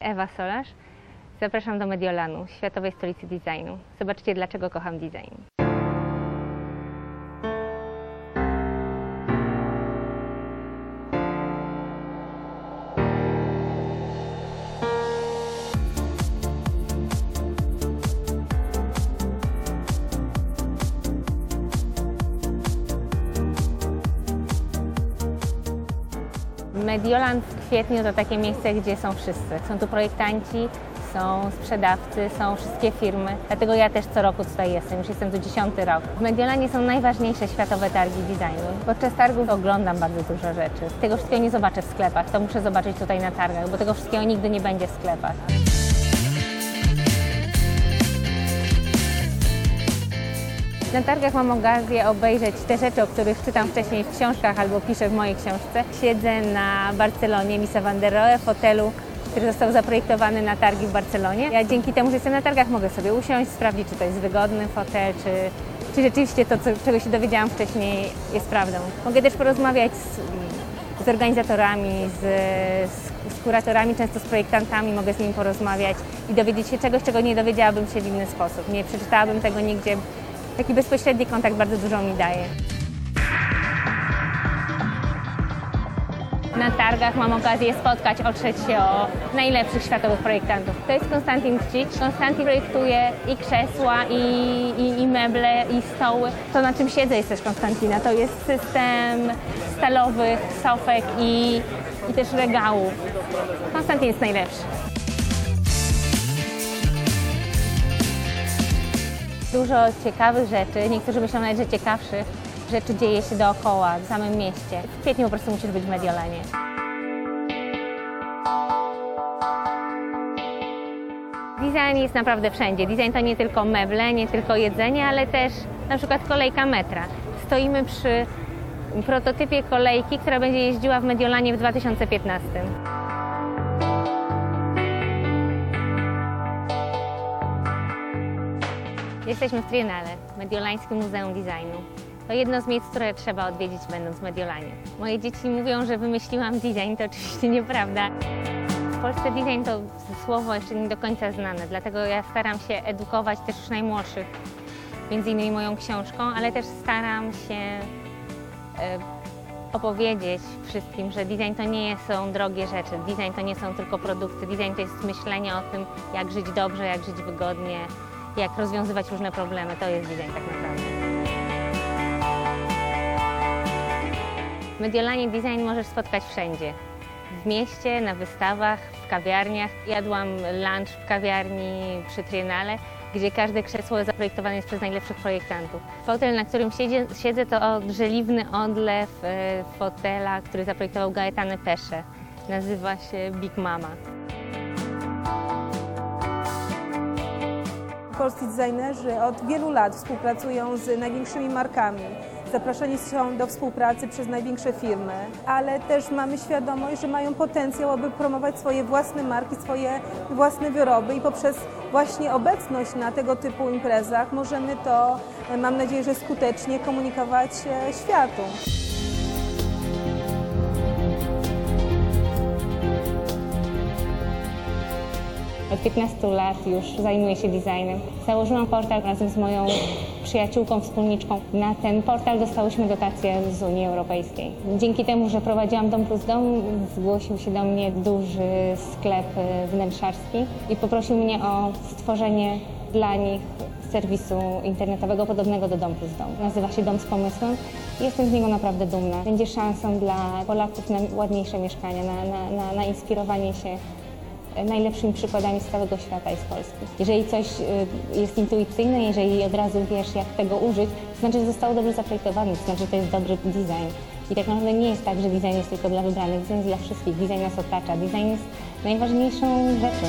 Ewa Solarz. Zapraszam do Mediolanu, światowej stolicy designu. Zobaczcie, dlaczego kocham design. Mediolan w kwietniu to takie miejsce, gdzie są wszyscy. Są tu projektanci, są sprzedawcy, są wszystkie firmy. Dlatego ja też co roku tutaj jestem, już jestem tu dziesiąty rok. W Mediolanie są najważniejsze światowe targi designu. Podczas targów oglądam bardzo dużo rzeczy. Tego wszystkiego nie zobaczę w sklepach, to muszę zobaczyć tutaj na targach, bo tego wszystkiego nigdy nie będzie w sklepach. Na targach mam okazję obejrzeć te rzeczy, o których czytam wcześniej w książkach albo piszę w mojej książce. Siedzę na Barcelonie, Misa van der Rohe, w hotelu, który został zaprojektowany na targi w Barcelonie. Ja dzięki temu, że jestem na targach, mogę sobie usiąść, sprawdzić, czy to jest wygodny fotel, czy, czy rzeczywiście to, co, czego się dowiedziałam wcześniej, jest prawdą. Mogę też porozmawiać z, z organizatorami, z, z, z kuratorami, często z projektantami, mogę z nimi porozmawiać i dowiedzieć się czegoś, czego nie dowiedziałabym się w inny sposób. Nie przeczytałabym tego nigdzie. Taki bezpośredni kontakt bardzo dużo mi daje. Na targach mam okazję spotkać, otrzeć się o najlepszych światowych projektantów. To jest Konstantin Kcik. Konstantin projektuje i krzesła, i, i, i meble, i stoły. To, na czym siedzę, jest też Konstantina. To jest system stalowych sofek i, i też regałów. Konstantin jest najlepszy. Dużo ciekawych rzeczy, niektórzy myślą nawet, że ciekawszych rzeczy dzieje się dookoła, w samym mieście. W kwietniu po prostu musisz być w Mediolanie. Design jest naprawdę wszędzie. Design to nie tylko meble, nie tylko jedzenie, ale też na przykład kolejka metra. Stoimy przy prototypie kolejki, która będzie jeździła w Mediolanie w 2015. Jesteśmy w Triennale, Mediolańskim Muzeum Designu. To jedno z miejsc, które trzeba odwiedzić będąc w Mediolanie. Moje dzieci mówią, że wymyśliłam design, to oczywiście nieprawda. W Polsce design to słowo jeszcze nie do końca znane, dlatego ja staram się edukować też już najmłodszych, między innymi moją książką, ale też staram się e, opowiedzieć wszystkim, że design to nie są drogie rzeczy, design to nie są tylko produkty, design to jest myślenie o tym, jak żyć dobrze, jak żyć wygodnie, jak rozwiązywać różne problemy. To jest design tak naprawdę. Mediolanie design możesz spotkać wszędzie. W mieście, na wystawach, w kawiarniach. Jadłam lunch w kawiarni przy Triennale, gdzie każde krzesło zaprojektowane jest przez najlepszych projektantów. Fotel, na którym siedzę, siedzę to żeliwny odlew e, fotela, który zaprojektował Gaetane Pesze. Nazywa się Big Mama. Polscy designerzy od wielu lat współpracują z największymi markami. Zapraszani są do współpracy przez największe firmy, ale też mamy świadomość, że mają potencjał, aby promować swoje własne marki, swoje własne wyroby i poprzez właśnie obecność na tego typu imprezach możemy to, mam nadzieję, że skutecznie komunikować e, światu. Od 15 lat już zajmuję się designem. Założyłam portal razem z moją przyjaciółką, wspólniczką. Na ten portal dostałyśmy dotację z Unii Europejskiej. Dzięki temu, że prowadziłam Dom Plus Dom, zgłosił się do mnie duży sklep wnętrzarski i poprosił mnie o stworzenie dla nich serwisu internetowego podobnego do Dom Plus Dom. Nazywa się Dom z Pomysłem i jestem z niego naprawdę dumna. Będzie szansą dla Polaków na ładniejsze mieszkania, na, na, na, na inspirowanie się najlepszymi przykładami z całego świata i z Polski. Jeżeli coś y, jest intuicyjne, jeżeli od razu wiesz, jak tego użyć, to znaczy, że zostało dobrze zaprojektowane, to znaczy, że to jest dobry design. I tak naprawdę nie jest tak, że design jest tylko dla wybranych, design jest dla wszystkich, design nas otacza, design jest najważniejszą rzeczą.